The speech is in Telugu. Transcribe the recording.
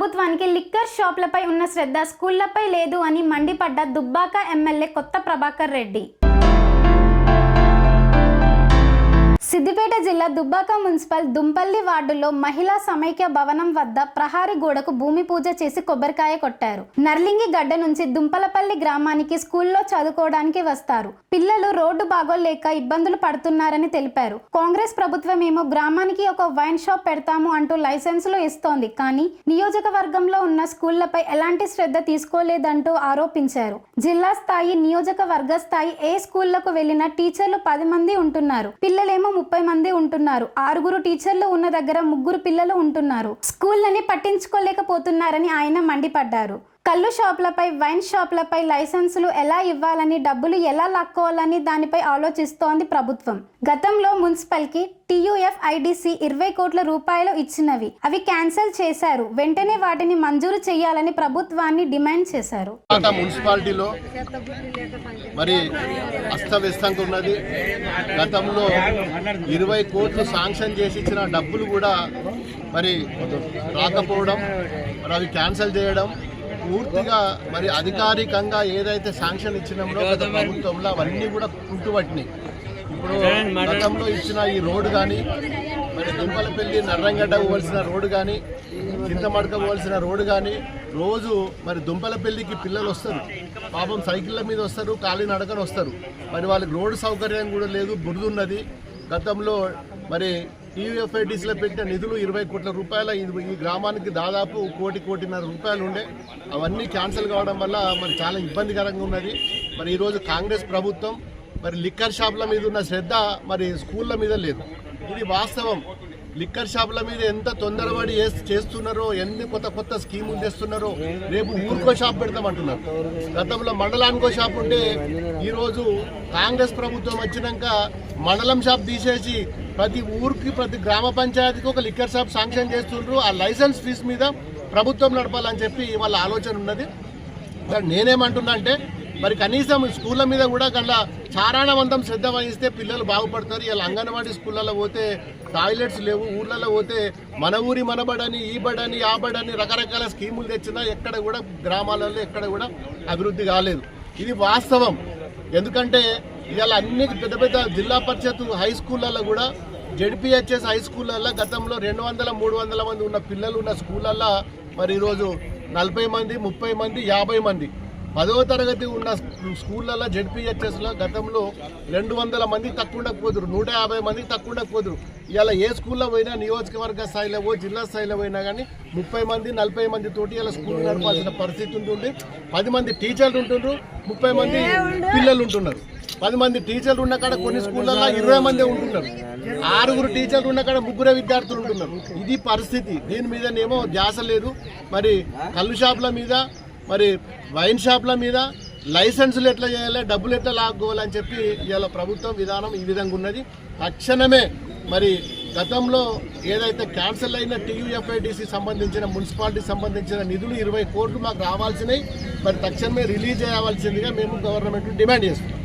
ప్రభుత్వానికి లిక్కర్ షాపులపై ఉన్న శ్రద్ధ స్కూళ్ళపై లేదు అని మండిపడ్డ దుబ్బాక ఎమ్మెల్యే కొత్త ప్రభాకర్ రెడ్డి. సిద్దిపేట జిల్లా దుబ్బాక మున్సిపల్ దుంపల్లి వార్డులో మహిళా సమైక్య భవనం వద్ద ప్రహారీ గోడకు భూమి పూజ చేసి కొబ్బరికాయ కొట్టారు. నర్లింగి గడ్డ నుంచి దుంపలపల్లి గ్రామానికి స్కూల్లో చదువుకోవడానికి వస్తారు. పిల్లలు రోడ్డు బాగోలేక ఇబ్బందులు పడుతున్నారని తెలిపారు. కాంగ్రెస్ ప్రభుత్వం ఏమో గ్రామానికి ఒక వైన్ షాప్ పెడతాము అంటూ లైసెన్సులు ఇస్తోంది. కానీ నియోజకవర్గంలో ఉన్న స్కూళ్ళపై ఎలాంటి శ్రద్ధ తీసుకోలేదంటూ ఆరోపించారు. జిల్లా స్థాయి నియోజకవర్గ స్థాయి ఏ స్కూళ్ళకు వెళ్ళిన టీచర్లు పది మంది ఉంటున్నారు. పిల్లలేమో ముప్పై మంది ఉంటున్నారు. ఆరుగురు టీచర్లు ఉన్న దగ్గర ముగ్గురు పిల్లలు ఉంటున్నారు. స్కూళ్ళని పట్టించుకోలేకపోతున్నారని ఆయన మండిపడ్డారు. కళ్ళు షాపులపై వైన్ షాపులపై లైసెన్సులు ఎలా ఇవ్వాలని డబ్బులు ఎలా లాక్కోవాలని దానిపై ఆలోచిస్తోంది ప్రభుత్వం. గతంలో మున్సిపల్కి టీయూఎఫ్ ఐడిసి ఇరవై కోట్ల రూపాయలు ఇచ్చినవి. అవి క్యాన్సిల్ చేశారు. వెంటనే వాటిని మంజూరు చేయాలని ప్రభుత్వాన్ని డిమాండ్ చేశారు. మున్సిపాలిటీలో మరి అస్తవ్యస్తంగా ఉన్నది. గతంలో ఇరవై కోట్లు శాంక్షన్ చేసి ఇచ్చిన డబ్బులు కూడా మరి రాకపోవడం మరి అవి క్యాన్సిల్ చేయడం పూర్తిగా మరి అధికారికంగా ఏదైతే శాంక్షన్ ఇచ్చినామో గత ప్రభుత్వంలో అవన్నీ కూడా కుంటుపట్టినాయి. ఇప్పుడు గతంలో ఇచ్చిన ఈ రోడ్డు కానీ మరి దుంపలపల్లి నర్రంగడ్డ పోవలసిన రోడ్డు కానీ చింతమడక పోవలసిన రోడ్డు కానీ రోజు మరి దుంపలపల్లికి పిల్లలు వస్తారు. పాపం సైకిళ్ళ మీద వస్తారు ఖాళీ నడకన వస్తారు. మరి వాళ్ళకి రోడ్డు సౌకర్యం కూడా లేదు బురద ఉన్నది. గతంలో మరి టీయూఎఫ్ఐటీసీలో పెట్టిన నిధులు ఇరవై కోట్ల రూపాయల. ఇది ఈ గ్రామానికి దాదాపు కోటి కోటిన్నర రూపాయలు ఉండే. అవన్నీ క్యాన్సిల్ కావడం వల్ల మరి చాలా ఇబ్బందికరంగా ఉన్నది. మరి ఈరోజు కాంగ్రెస్ ప్రభుత్వం మరి లిక్కర్ షాపుల మీద ఉన్న శ్రద్ధ మరి స్కూళ్ళ మీద లేదు. ఇది వాస్తవం. లిక్కర్ షాపుల మీద ఎంత తొందరపడి చేస్తున్నారో ఎన్ని కొత్త కొత్త స్కీములు తెస్తున్నారో రేపు ఊరికో షాప్ పెడతామంటున్నారు. గతంలో మండలానికో షాప్ ఉంటే ఈరోజు కాంగ్రెస్ ప్రభుత్వం వచ్చినాక మండలం షాప్ తీసేసి ప్రతి ఊరికి ప్రతి గ్రామ పంచాయతీకి ఒక లిక్కర్ షాప్ శాంక్షన్ చేస్తుండ్రు. ఆ లైసెన్స్ ఫీజు మీద ప్రభుత్వం నడపాలని చెప్పి వాళ్ళ ఆలోచన ఉన్నది. నేనేమంటున్నా అంటే మరి కనీసం స్కూళ్ళ మీద కూడా కల్లా చారాణవంతం శ్రద్ధ వహిస్తే పిల్లలు బాగుపడతారు. ఇలా అంగన్వాడీ స్కూళ్ళలో పోతే టాయిలెట్స్ లేవు ఊళ్ళలో పోతే మన ఊరి మనబడని ఈ బడని ఆ బడని రకరకాల స్కీములు తెచ్చినా ఎక్కడ కూడా గ్రామాలలో ఎక్కడ కూడా అభివృద్ధి కాలేదు. ఇది వాస్తవం. ఎందుకంటే ఇవాళ అన్ని పెద్ద పెద్ద జిల్లా పరిషత్ హై స్కూళ్ళల్లో కూడా జెడ్పిహెచ్ఎస్ హై స్కూళ్ళల్లో గతంలో రెండు వందల మూడు వందల మంది ఉన్న పిల్లలు ఉన్న స్కూళ్ళల్లో మరి ఈరోజు నలభై మంది ముప్పై మంది యాభై మంది. పదవ తరగతి ఉన్న స్కూళ్ళల్లో జెడ్పిహెచ్ఎస్లో గతంలో రెండు వందల మందికి తక్కువ ఉండకపోదురు నూట యాభై మందికి తక్కువ ఉండకపోదురు ఇలా ఏ స్కూల్లో పోయినా నియోజకవర్గ స్థాయిలో పో జిల్లా స్థాయిలో పోయినా కానీ ముప్పై మంది నలభై మంది తోటి ఇలా స్కూల్ నడపాల్సిన పరిస్థితి ఉంటుంది పది మంది టీచర్లు ఉంటుండ్రు ముప్పై మంది పిల్లలు ఉంటున్నారు. పది మంది టీచర్లు ఉన్న కాడ కొన్ని స్కూళ్ళల్లో ఇరవై మంది ఉంటున్నారు. ఆరుగురు టీచర్లు ఉన్న కాడ ముగ్గురే విద్యార్థులు ఉంటున్నారు. ఇది పరిస్థితి. దీని మీదనేమో ధ్యాస లేదు. మరి కళ్ళు షాపుల మీద మరి వైన్ షాపుల మీద లైసెన్సులు ఎట్లా చేయాలి డబ్బులు ఎట్లా లాక్కోవాలని చెప్పి ఇవాళ ప్రభుత్వం విధానం ఈ విధంగా ఉన్నది. తక్షణమే మరి గతంలో ఏదైతే క్యాన్సిల్ అయిన టీయూఎఫ్ఐడిసి సంబంధించిన మున్సిపాలిటీ సంబంధించిన నిధులు ఇరవై కోట్లు మాకు రావాల్సినవి మరి తక్షణమే రిలీజ్ చేయవలసిందిగా మేము గవర్నమెంట్ డిమాండ్ చేస్తున్నాం.